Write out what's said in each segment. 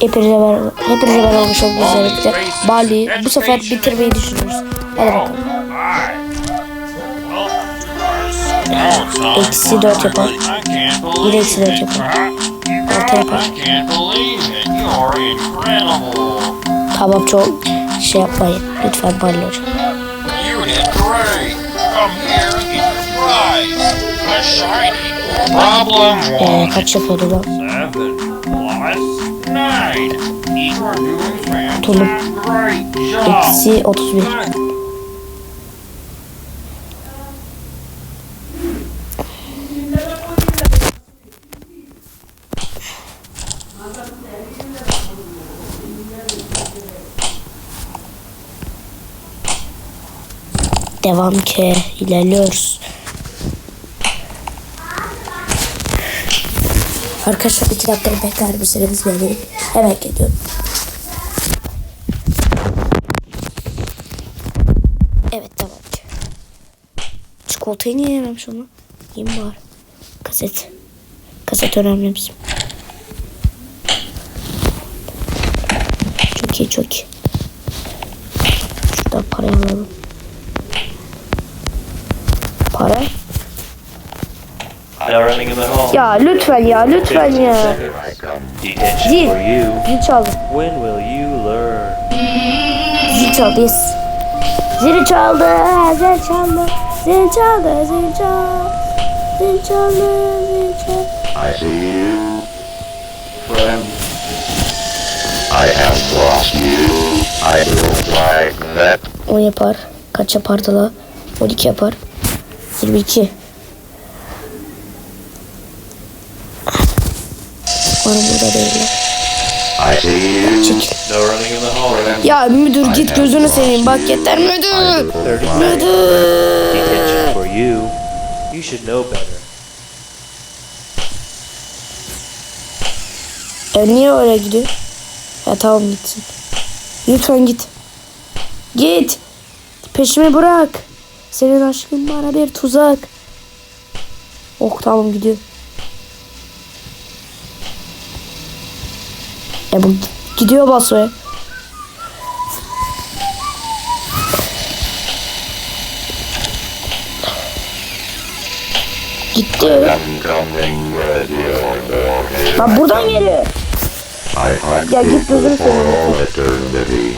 Hepinize merhaba. Hepinize merhaba olmanızla birlikte. Bali bu sefer bitirmeyi düşünüyoruz. Hadi bakalım. Eksi dört yapar. Yine eksi dört yapar. Altı yapar. Tamam çok şey yapmayın. Lütfen Bali hocam. Ee, kaç yapıyordu lan? Tulum. Eksi 31. Good. Devam ki ilerliyoruz. Arkadaşlar iki dakika bekler misiniz beni? Hemen geliyorum. Evet tamam. Çikolatayı niye yememiş onu? Yiyeyim bari. Kaset. Kaset önemli bizim. Çok iyi çok iyi. Şuradan parayı alalım. Para? No running in the hall. Ya lütfen ya lütfen ya. Zil. Zil çaldı. When will you learn? Zil çaldı yes. Zil çaldı. Zil çaldı. Zil çaldı. Zil çaldı. Zil çaldı. Zil çaldı. I see you, friend. I have lost you. I don't like that. 10 yapar. Kaç yapardı la? 12 yapar. 22. Umarım burada değiller. I see you, Çekil. No running in the hall. Ya müdür git gözünü seveyim bak yeter müdür. 30 Müdür. Detention for you. You should know better. E niye öyle gidiyor? Ya tamam gitsin. Lütfen git. Git. Peşimi bırak. Senin aşkın bana bir tuzak. Oh tamam gidiyor. E bu gidiyor basmaya. Gitti. Lan buradan geliyor. Ya git gözünü seveyim.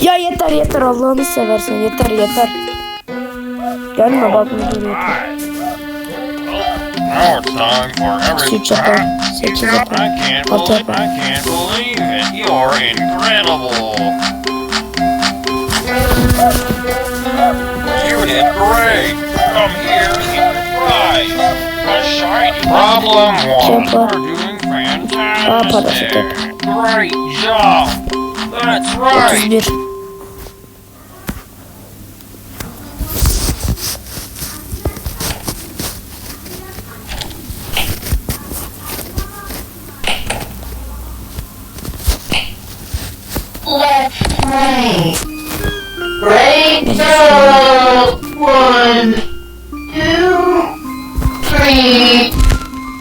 Ya yeter yeter Allah'ını seversen yeter yeter. Gelme bak yeter. It's time for every sekiz I can't believe. I can't believe it. You're incredible. You did great. Come here and get your prize. A shiny problem one. You're doing fantastic. Great job. That's right. Let's play. Ready, go. One, two, three,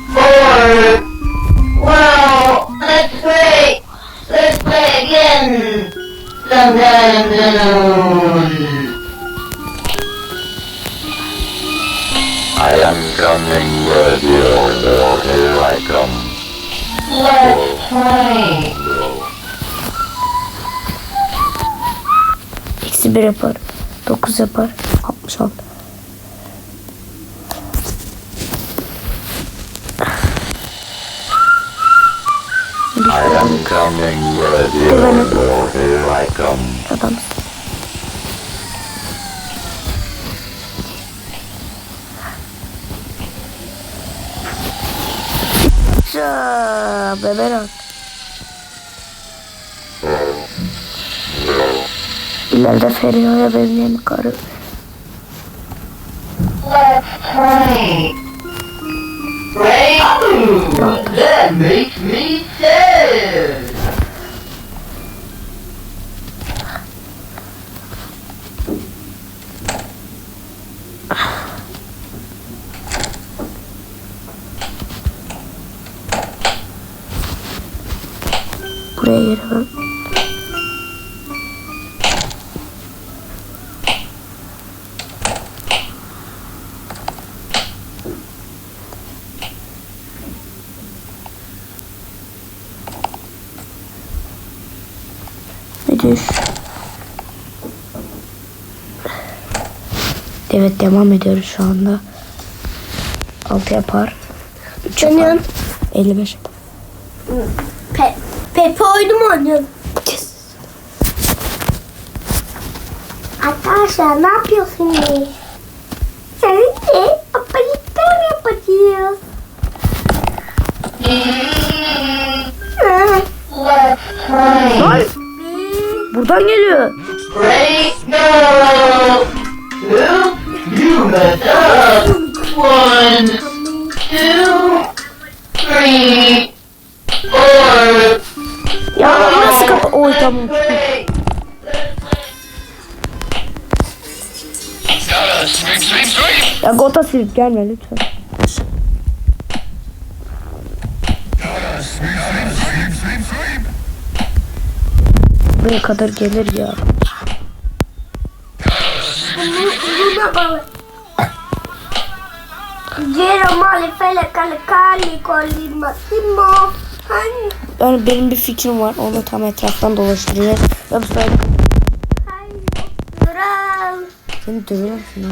four. Well, let's play. Let's play again. Sometime soon. I am coming with you. Here I come. Let's play. Eksi 1 yapar. 9 yapar. 66. I am coming with you. Here I come. Adam. Bebe İleride Feriha'ya benzeyen karı. Let's play. That makes me Müdür. Evet devam ediyoruz şu anda. 6 yapar. 3 yapar. 55 yapar. Pe Pepe oyunu mu oynuyorsun? Yes. Arkadaşlar ne yapıyorsunuz? Seninle apalikler yapacağız. Let's play. Lan! Buradan geliyor. Great go! Two, you messed up. One, two, three, four, Ya burası kapa... Oy tamam. Ya gota silip gelme lütfen. Buraya kadar gelir ya. Yani benim bir fikrim var. Onu tam etraftan dolaştıracağız. Ve bu sefer seni dövüyorum şimdi.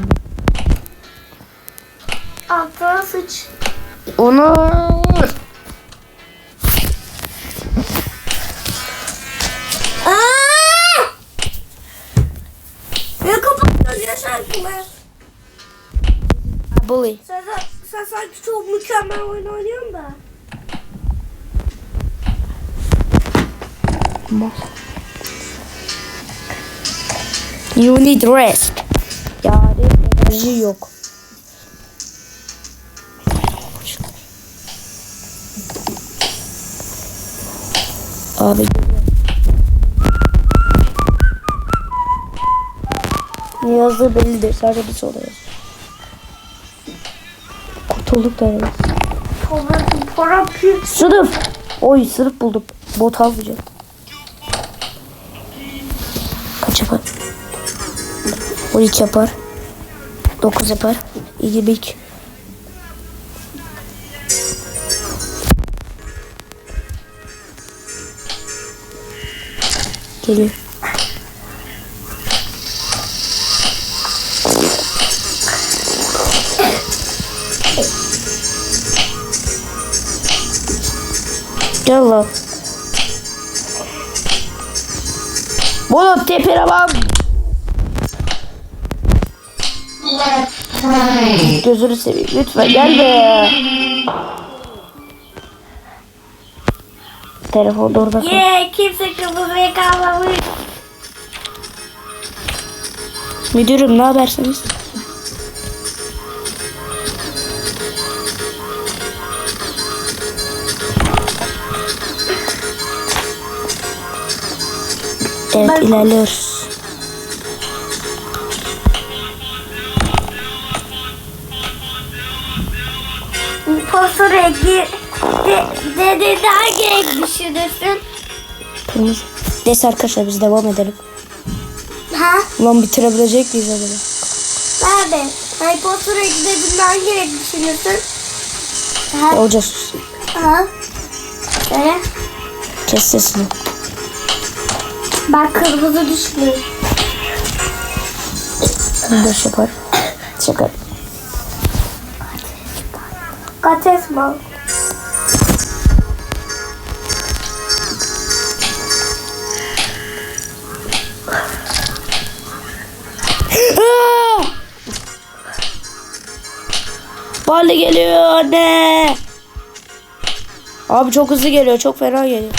Altına sıç. Onu... Bully. Sen, sen sanki çok mükemmel oyun oynuyorsun da. You need rest. Yani enerji yok. Abi. Yazdığı bellidir. Sadece bir soru yaz. Kurtulduk da evet. Sınıf. Oy sınıf buldum. Bot almayacağım. Kaç yapar? 12 yapar. 9 yapar. 22. Geliyor. Gel lan. Bulut tepene bak. Gözünü seveyim lütfen gel be. Telefon da orada kal. Ye kimse kırmızıya kalmamış. Müdürüm ne habersiniz? Evet ilerliyoruz. Impostor rengi de, de, de, hangi renk düşünürsün? Kırmızı. Neyse arkadaşlar biz devam edelim. Ha? Ulan bitirebilecek miyiz acaba? Nerede? Ha, impostor rengi dediğinde hangi renk düşünürsün? Ha? hoca sus. Ha? Söyle. Kes sesini. Ben kırmızı düşünüyorum. Boş yapar. Şaka. Kates mal. Aa! Bali geliyor anne. Abi çok hızlı geliyor. Çok fena geliyor.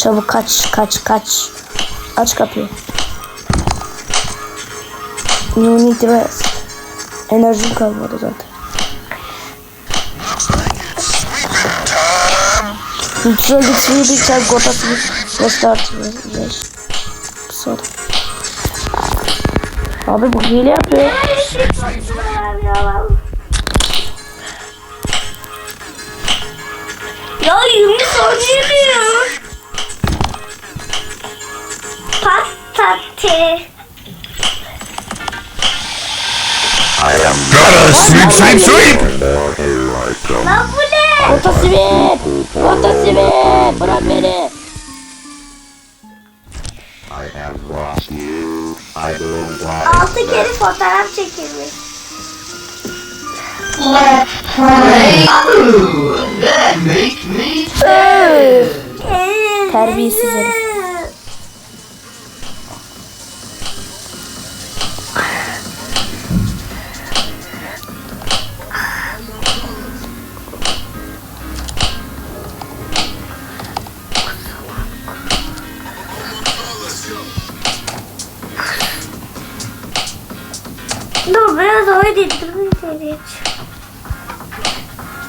Çabuk kaç kaç kaç. Aç kapıyı. You need rest. Enerjim kalmadı zaten. Lütfen git suyu bir çay gotasını restart. Rest. Sonra. Abi bu hile yapıyor. Pasta te. I am Gotta sweep, sweep, sweep! Lan bu ne? Otosivip! Otosivip! Bırak beni! I have lost you. I will Altı kere fotoğraf çekilmiş. Let's That makes me Terbiyesiz herif.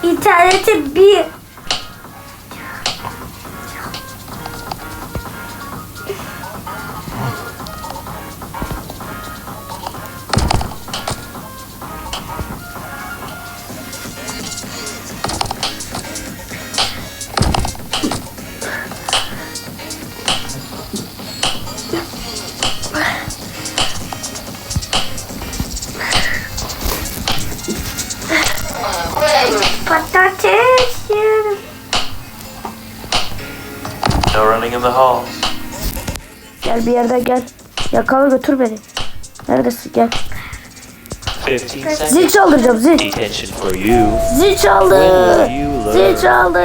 İnternet. İnterneti bir. Running in the halls. Gel bir yerden gel. Yakala götür beni. Neredesin gel. 15 Zil çaldıracağım zil. Zil çaldı. Zil çaldı.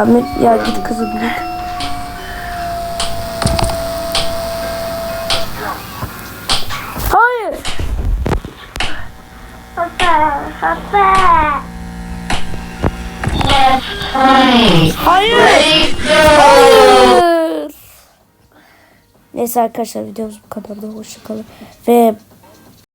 Ahmet- ya git kızım git. Hayır. Hoppa hoppa. Hayır. Hayır. Neyse arkadaşlar videomuz bu kadar da hoşçakalın. Ve